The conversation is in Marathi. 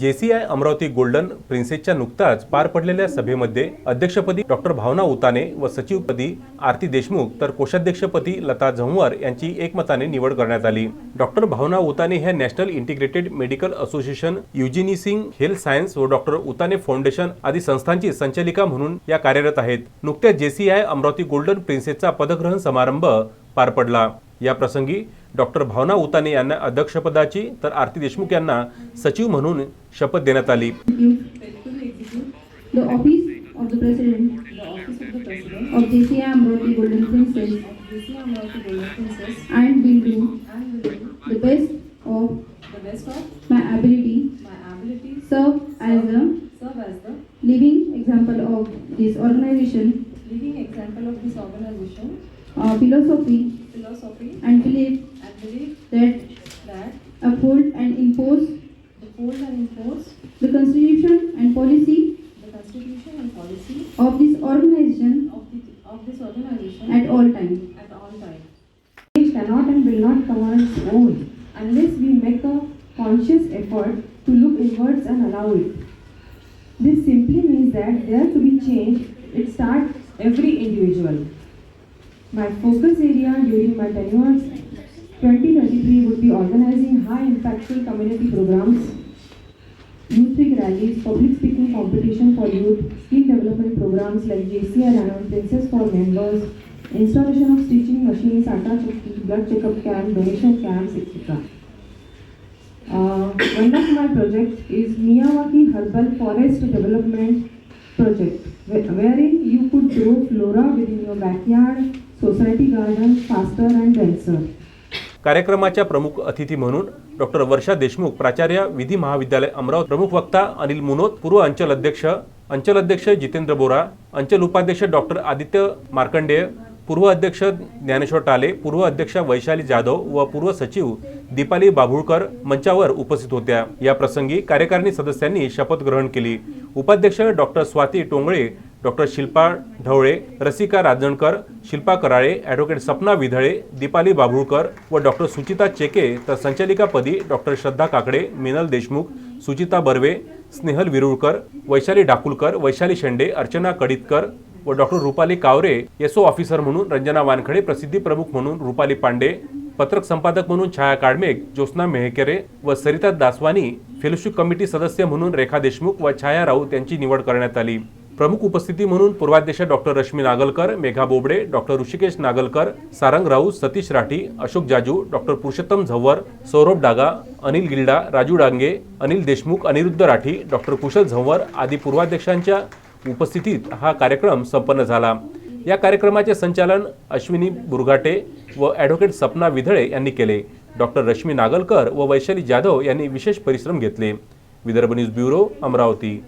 जेसीआय अमरावती गोल्डन प्रिन्सेसच्या नुकताच पार पडलेल्या सभेमध्ये अध्यक्षपदी डॉक्टर भावना उताने व सचिवपदी आरती देशमुख तर कोषाध्यक्षपदी लता झंवर यांची एकमताने निवड करण्यात आली. डॉक्टर भावना उताने ह्या नॅशनल इंटिग्रेटेड मेडिकल असोसिएशन युजिनिसिंग हेल्थ सायन्स व डॉक्टर उताने फाउंडेशन आदी संस्थांची संचालिका म्हणून या कार्यरत आहेत. नुकत्याच जेसीआय अमरावती गोल्डन प्रिन्सेसचा पदग्रहण समारंभ पार पडला. या प्रसंगी डॉक्टर भावना उताने यांना अध्यक्षपदाची तर आरती देशमुख यांना सचिव म्हणून शपथ देण्यात आली. Uh, philosophy philosophy. and believe belief that that uphold and impose uphold and enforce the Constitution and policy the Constitution and policy of this organization of, the, of this organization at all times. at all times. Change cannot and will not come on its own unless we make a conscious effort to look inwards and allow it. This simply means that there to be change, it starts every individual. My focus area during my tenure 2023 would be organizing high impactful community programs, youth rallies, public speaking competition for youth, skill development programs like JCR Princess for members, installation of stitching machines, atta chakki, blood checkup camp, donation camps, etc. Uh, one of my project is Miyawaki Herbal Forest Development Project, wherein you could grow flora within your backyard, society garden faster and denser. कार्यक्रमाच्या प्रमुख अतिथी म्हणून डॉक्टर वर्षा देशमुख प्राचार्य विधी महाविद्यालय अमरावती प्रमुख वक्ता अनिल मुनोत पूर्व अंचल अध्यक्ष अंचल अध्यक्ष जितेंद्र बोरा अंचल उपाध्यक्ष डॉक्टर आदित्य मार्कंडेय पूर्व अध्यक्ष ज्ञानेश्वर टाले पूर्व अध्यक्ष वैशाली जाधव व पूर्व सचिव दीपाली बाभुळकर मंचावर उपस्थित होत्या. या प्रसंगी कार्यकारिणी सदस्यांनी शपथ ग्रहण केली. उपाध्यक्ष doctor Swati Tongale doctor Shilpa Dhawale Rasika Rajankar Shilpa Karale advocate Sapna Vidhale Deepali Babhulkar व डॉक्टर सुचिता चेके तर संचालिकापदी डॉक्टर श्रद्धा काकडे मिनल देशमुख सुचिता बर्वे स्नेहल विरुळकर वैशाली डाकुलकर वैशाली शेंडे अर्चना कडितकर व doctor Rupali Kaware S O officer म्हणून रंजना वानखडे प्रसिद्धी प्रमुख म्हणून रुपाली पांडे पत्रक संपादक म्हणून छाया काडमेक ज्योत्स्ना मेहकेरे व सरिता दासवानी फेलोशिप कमिटी सदस्य म्हणून रेखा देशमुख व छाया राऊत यांची निवड करण्यात आली. प्रमुख उपस्थिती म्हणून पूर्वाध्यक्ष doctor Rashmi Nagalkar Megha Bobde doctor Hrishikesh Nagalkar Sarang Raut Satish Rathi Ashok Jaju doctor Purushottam Zanwar Saurabh Daga Anil Gilda Raju Dange Anil Deshmukh Aniruddha Rathi doctor Kushal Zanwar आदी पूर्वाध्यक्षांच्या उपस्थितीत हा कार्यक्रम संपन्न झाला. या कार्यक्रमाचे संचालन अश्विनी बुरघाटे व ॲडव्होकेट सपना विधळे यांनी केले. डॉक्टर रश्मी नागलकर व वैशाली जाधव यांनी विशेष परिश्रम घेतले. Vidarbha news bureau Amravati.